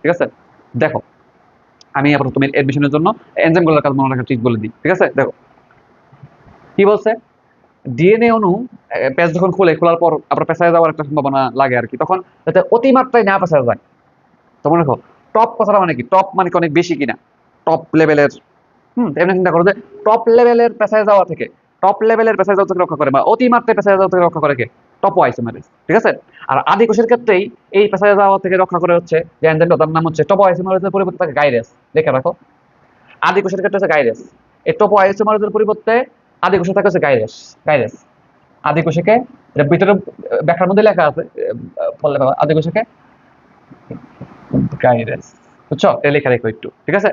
ঠিক আছে? দেখো, আমি আবার তুমি এডমিশনের জন্য এনজাইমগুলোর কাজ মনে রাখার ট্রিক বলে দিই, ঠিক আছে? দেখো, কি বলছে? ডিএনএ অণু পেজ যখন খুলে, খোলার পর আপনার পেশায় যাওয়ার একটা সম্ভাবনা লাগে আর কি। তখন যাতে অতিমাত্রায় না পেশায় যায়। তো মনে রাখো টপ কথাটা মানে কি? টপ মানে কি অনেক বেশি কিনা? টপ লেভেলের হুম এমনি চিন্তা করো যে টপ লেভেলের পেশায় যাওয়া থেকে টপ লেভেলের পেশায় যাওয়া থেকে রক্ষা করে বা অতিমাত্রায় পেশায় যাওয়া থেকে রক্ষা করে কে? টপ আইসোমারেজ ঠিক আছে? আর আদি কোষের ক্ষেত্রেই এই পেশায় যাওয়া থেকে রক্ষা করে হচ্ছে যে এনজাইমটা তার নাম হচ্ছে টপ আইসোমারেজের পরিবর্তে থাকে গাইরেস দেখে রাখো। আদি কোষের ক্ষেত্রে হচ্ছে গাইরেস এই টপ আইসোমারেজের পরিবর্তে আদি কোষে থাকে হচ্ছে গাইরেস গাইরেস আদি কোষকে ভিতরে ব্যাখ্যার মধ্যে লেখা আছে বললে বাবা আদি কোষকে গাইরেস বুঝছ? এটা লেখা রেখো একটু ঠিক আছে?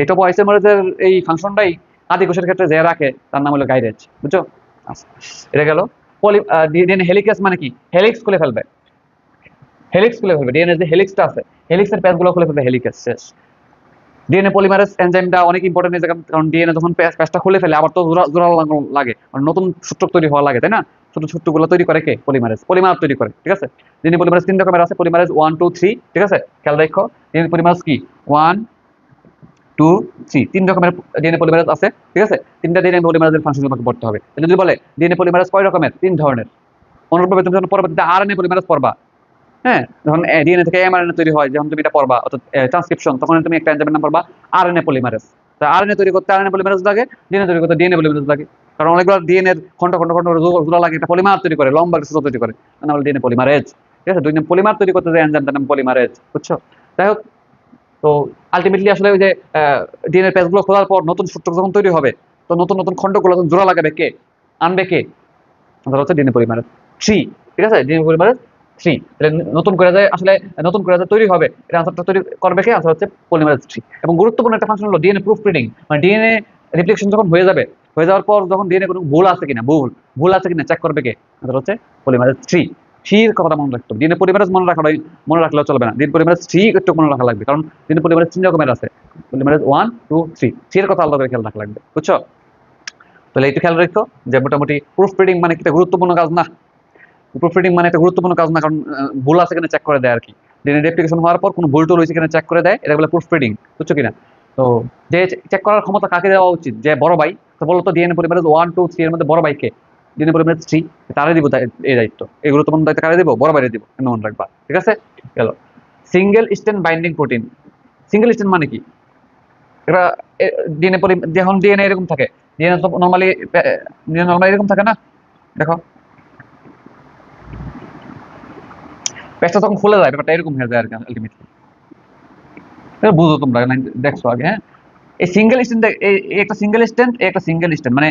এই টপ আইসোমারেজের এই ফাংশনটাই আদি কোষের ক্ষেত্রে যে রাখে তার নাম হলো গাইরেজ বুঝছ? আচ্ছা, এটা গেল। পলি ডিএনএ মানে কি? হেলিক্স খুলে ফেলবে। হেলিক্স খুলে ফেলবে। ডিএনএ যে হেলিক্সটা আছে, হেলিক্সের প্যাচগুলো খুলে ফেলবে শেষ। ডিএনএ এনজাইমটা অনেক ইম্পর্টেন্ট জায়গা- কারণ ডিএনএ যখন প্যাচ, প্যাচটা খুলে ফেলে, আবার তো লাগে মানে নতুন সূত্র তৈরি হওয়া লাগে, তাই না? ছোট সূত্রগুলো তৈরি করে কে? পলিমারেজ পলিমার তৈরি করে, ঠিক আছে? ডিএনএ পলিমারেজ তিন রকমের আছে পলিমারেজ ওয়ান টু থ্রি ঠিক আছে? খেয়াল রাখো। ডিএনএ কি? ওয়ান টু থ্রি তিন রকমের ডিএনএ পলিমারেজ আছে, ঠিক আছে? তিনটা ডিএনএ পলিমারেজের ফাংশন তোমাকে পড়তে হবে। যদি বলে ডিএনএ পলিমারেজ কয় রকমের? তিন ধরনের। অনুরূপভাবে তুমি যখন পরবর্তীতে আরএনএ পলিমারেজ পড়বা। হ্যাঁ? যখন ডিএনএ থেকে এমআরএনএ তৈরি হয়, যখন তুমি এটা পড়বা, অর্থাৎ ট্রান্সক্রিপশন তখন তুমি একটা এনজাইমের নাম পড়বা আরএনএ পলিমারেজ তা আরএনএ তৈরি করতে আরএনএ পলিমারেজ লাগে ডিএনএ তৈরি করতে ডিএনএ পলিমারেজ লাগে। কারণ অনেকগুলো ডিএনএ খন্ড খন্ড খন্ড জোড়া- লাগে, একটা পলিমার তৈরি করে, লম্বা একটা তৈরি করে। তার নাম হলো ডিএনএ পলিমারেজ ঠিক আছে? দুই পলিমার তৈরি করতে যে এনজাইমটার নাম পলিমারেজ বুঝছ? যাই হোক তো আলটিমেটলি আসলে ওই যে ডিএনএ পেজগুলো খোলার পর নতুন সূত্র যখন তৈরি হবে, তো নতুন নতুন খণ্ডগুলো যখন জোড়া লাগাবে কে? আনবে কে? ধরো হচ্ছে ডিএনএ পলিমারেজ থ্রি ঠিক আছে? ডিএনএ পলিমারেজ থ্রি নতুন করে যায় আসলে নতুন করে যে তৈরি হবে, এটা আনসারটা তৈরি করবে কে? আনসার হচ্ছে পলিমারেজ থ্রি এবং গুরুত্বপূর্ণ একটা ফাংশন হলো ডিএনএ প্রুফ রিডিং মানে ডিএনএ রিপ্লিকেশন যখন হয়ে যাবে, হয়ে যাওয়ার পর যখন ডিএনএ কোনো ভুল আছে কিনা, ভুল ভুল আছে কিনা চেক করবে কে? আনসার হচ্ছে পলিমারেজ থ্রি থ্রির কথাটা মনে রাখতে হবে। ডিএনএ পলিমারেজ মনে রাখা মনে রাখলেও চলবে না। ডিএনএ পলিমারেজ থ্রি একটু মনে রাখা লাগবে। কারণ ডিএনএ পলিমারেজ তিন রকমের আছে। পলিমারেজ ওয়ান টু থ্রি থ্রির কথা আলাদা করে খেয়াল রাখা লাগবে। বুঝছ? তাহলে একটু খেয়াল রাখো যে মোটামুটি প্রুফ রিডিং মানে একটা গুরুত্বপূর্ণ কাজ না। প্রুফ রিডিং মানে একটা গুরুত্বপূর্ণ কাজ না। কারণ ভুল আছে কিনা চেক করে দেয় আর কি। ডিএনএ অ্যাপ্লিকেশন হওয়ার পর কোনো ভুল টুল হয়েছে কিনা চেক করে দেয়। এটা বলে প্রুফ রিডিং বুঝছ কিনা? তো যে চেক করার ক্ষমতা কাকে দেওয়া উচিত? যে বড় ভাই? তো বলো তো ডিএনএ পরিমাণে ওয়ান টু থ্রি এর মধ্যে বড় ভাইকে ডিএনএ পরিমাণে থ্রি তারে দিব এই দায়িত্ব। এই গুরুত্বপূর্ণ দায়িত্ব কারে দিব? বড় বাইরে দিব মনে রাখবা। ঠিক আছে? গেল। Single strand binding protein single strand মানে কি? এটা ডিএনএ যখন ডিএনএ এরকম থাকে ডিএনএ তো নর্মালি নর্মালি এরকম থাকে না? দেখো। পেজটা তখন খুলে যায়, ব্যাপারটা এরকম হয়ে যায় আর কি আলটিমেটলি বুঝো তোমরা না- দেখছ আগে হ্যাঁ? এই সিঙ্গেল স্ট্যান্ড একটা সিঙ্গেল স্ট্যান্ড একটা সিঙ্গেল স্ট্যান্ড মানে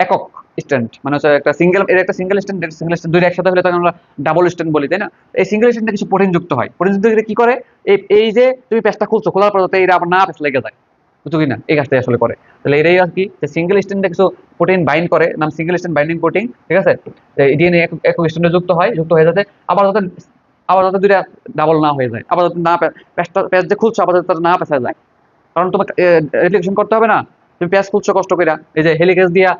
একক। স্ট্যান্ড মানে হচ্ছে একটা সিঙ্গেল এর একটা সিঙ্গেল স্ট্যান্ড সিঙ্গেল স্ট্যান্ড দুইটা একসাথে হলে তখন আমরা ডাবল স্ট্যান্ড বলি, তাই না? এই সিঙ্গেল স্ট্যান্ডে কিছু প্রোটিন যুক্ত হয়। প্রোটিন যুক্ত কি করে? এই এই যে তুমি পেজটা খুলছো, খোলার পর এটা আবার না পেজ লেগে যায়। বুঝছ কি না? এই কাজটাই আসলে করে। তাহলে এটাই আর কি, যে সিঙ্গেল স্ট্যান্ডে কিছু প্রোটিন বাইন্ড করে, নাম সিঙ্গেল স্ট্যান্ড বাইন্ডিং প্রোটিন ঠিক আছে? ডিএনএ একক স্ট্যান্ডে যুক্ত হয়, যুক্ত হয়ে যাতে আবার যাতে আবার যাতে দুইটা ডাবল না হয়ে যায়। আবার যাতে না পেজটা পেজ যে খুলছো, আবার যাতে না পেঁচা যায়। কারণ তোমাকে রিফ্লেকশন করতে হবে না। তুমি পেঁয়াজ খুলছো, কষ্ট করে এই যে হেলিকেস দিয়া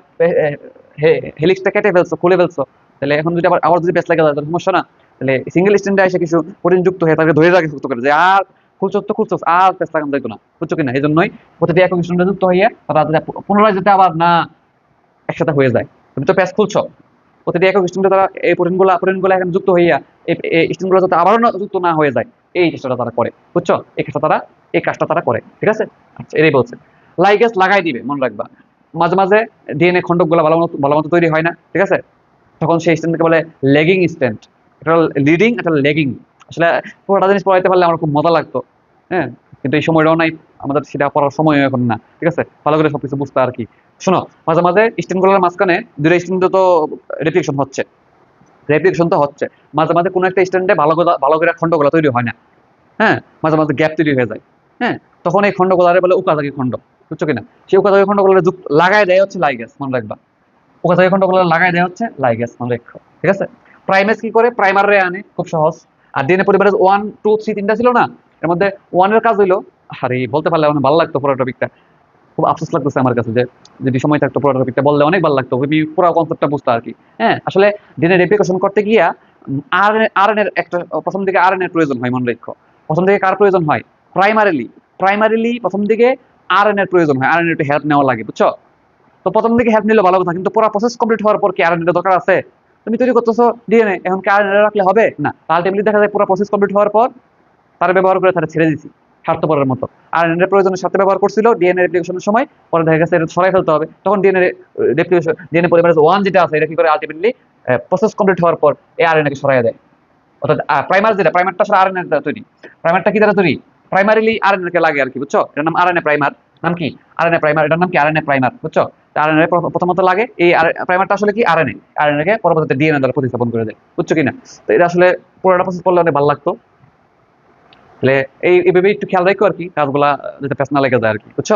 হেলিক্সটা কেটে ফেলছো, খুলে ফেলছো। তাহলে এখন যদি আবার আবার যদি পেঁচ লাগে তাহলে সমস্যা না। তাহলে সিঙ্গেল স্ট্যান্ডে এসে কিছু প্রোটিন যুক্ত হয়ে তাকে ধরে রাখে যুক্ত করে যে, আর খুলছো তো খুলছো, আর পেঁচ লাগানো যাইতো না। বুঝছ কিনা? এই জন্যই প্রতিটি একক স্ট্যান্ডে যুক্ত হইয়া তারা যাতে পুনরায় যাতে আবার না একসাথে হয়ে যায়। তুমি তো পেঁচ খুলছো। প্রতিটি একক স্ট্যান্ডে তারা এই প্রোটিনগুলো প্রোটিনগুলো এখন যুক্ত হইয়া এই স্ট্যান্ডগুলো যাতে আবারও যুক্ত না হয়ে যায়, এই চেষ্টাটা তারা করে। বুঝছ? এই কাজটা তারা, এই কাজটা তারা করে। ঠিক আছে? আচ্ছা এটাই বলছে। লাইগেস লাগাই দিবে, মনে রাখবা। মাঝে মাঝে ডিএনএ খণ্ডকগুলো ভালো মতো ভালো মতো তৈরি হয় না, ঠিক আছে? তখন সেই স্ট্যান্ডকে বলে লেগিং স্ট্যান্ড এটা লিডিং এটা লেগিং আসলে পুরোটা জিনিস পড়াইতে পারলে আমার খুব মজা লাগতো হ্যাঁ? কিন্তু এই সময়টাও নাই, আমাদের সেটা পড়ার সময় এখন না, ঠিক আছে? ভালো করে সবকিছু বুঝতে আর কি। শোনো, মাঝে মাঝে স্ট্যান্ডগুলোর মাঝখানে দুটো স্ট্যান্ডে তো রেপ্লিকেশন হচ্ছে। রেপ্লিকেশন তো হচ্ছে। মাঝে মাঝে কোনো একটা স্ট্যান্ডে ভালো ভালো করে খণ্ডগুলো তৈরি হয় না হ্যাঁ? মাঝে মাঝে গ্যাপ তৈরি হয়ে যায় হ্যাঁ? তখন এই খণ্ডগুলারে বলে উকাজাকি খণ্ড। বুঝছ কিনা? সে সেই উকাজাকি খণ্ডগুলো লাগাই দেয় হচ্ছে লাইগ্যাস মনে রাখবা। উকাজাকি খণ্ডগুলো লাগাই দেয় হচ্ছে লাইগ্যাস মনে রাখো। ঠিক আছে? প্রাইমেস কি করে? প্রাইমার রে আনে, খুব সহজ। আর ডিএনএ পরিবারের ওয়ান টু থ্রি তিনটা ছিল না, এর মধ্যে ওয়ানের কাজ হইল, আরে, বলতে পারলে অনেক ভালো লাগতো পুরো টপিকটা খুব আফসোস লাগতেছে আমার কাছে যে, যদি সময় থাকতো পুরো টপিকটা বললে অনেক ভালো লাগতো। তুমি পুরো কনসেপ্টটা বুঝতে আর কি। হ্যাঁ আসলে ডিএনএ রেপ্লিকেশন করতে গিয়া আর আর এর একটা, প্রথম দিকে আর এর প্রয়োজন হয়, মনে রাখো। প্রথম দিকে কার প্রয়োজন হয়? প্রাইমারিলি প্রাইমারিলি প্রথম দিকে আর এর প্রয়োজন হয় আর এন একটু হেল্প নেওয়া লাগে বুঝছ তো প্রথম দিকে হেল্প নিলে ভালো কথা কিন্তু পুরো প্রসেস কমপ্লিট হওয়ার পর কি আর এর দরকার আছে তুমি তৈরি করতেছো ডিএনএ এখন কি আর রাখলে হবে না আলটিমেটলি দেখা যায় পুরো প্রসেস কমপ্লিট হওয়ার পর তার ব্যবহার করে তারা ছেড়ে দিছি স্বার্থপরের মতো আর এর প্রয়োজনের সাথে ব্যবহার করছিল ডিএনএ রেপ্লিকেশনের সময় পরে দেখা গেছে এটা সরাই ফেলতে হবে তখন DNA replication DNA polymerase one যেটা আছে এটা কি করে আলটিমেটলি প্রসেস কমপ্লিট হওয়ার পর এই আরএনএকে সরাই দেয় অর্থাৎ প্রাইমার যেটা প্রাইমারটা আসলে আরএনএ দ্বারা তৈরি প্রাইমারটা কি দ্বারা তৈরি প্রাইমারিলি আরএনএ কে লাগে আর কি বুঝছ? এটার নাম আরএনএ প্রাইমার নাম কি? আরএনএ প্রাইমার এটার নাম কি? আরএনএ প্রাইমার বুঝছ? আরএনএ প্রথমত লাগে, এই প্রাইমারটা আসলে কি? আরএনএ আরএনএ কে পরবর্তীতে ডিএনএ দ্বারা প্রতিস্থাপন করে দেয়, বুঝছ কিনা? তো এটা আসলে পুরোটা প্রসেস করলে অনেক ভালো লাগতো। তাহলে এই এইভাবে একটু খেয়াল রাখো আর কি কাজগুলা যাতে না লেগে যায় আর কি বুঝছ?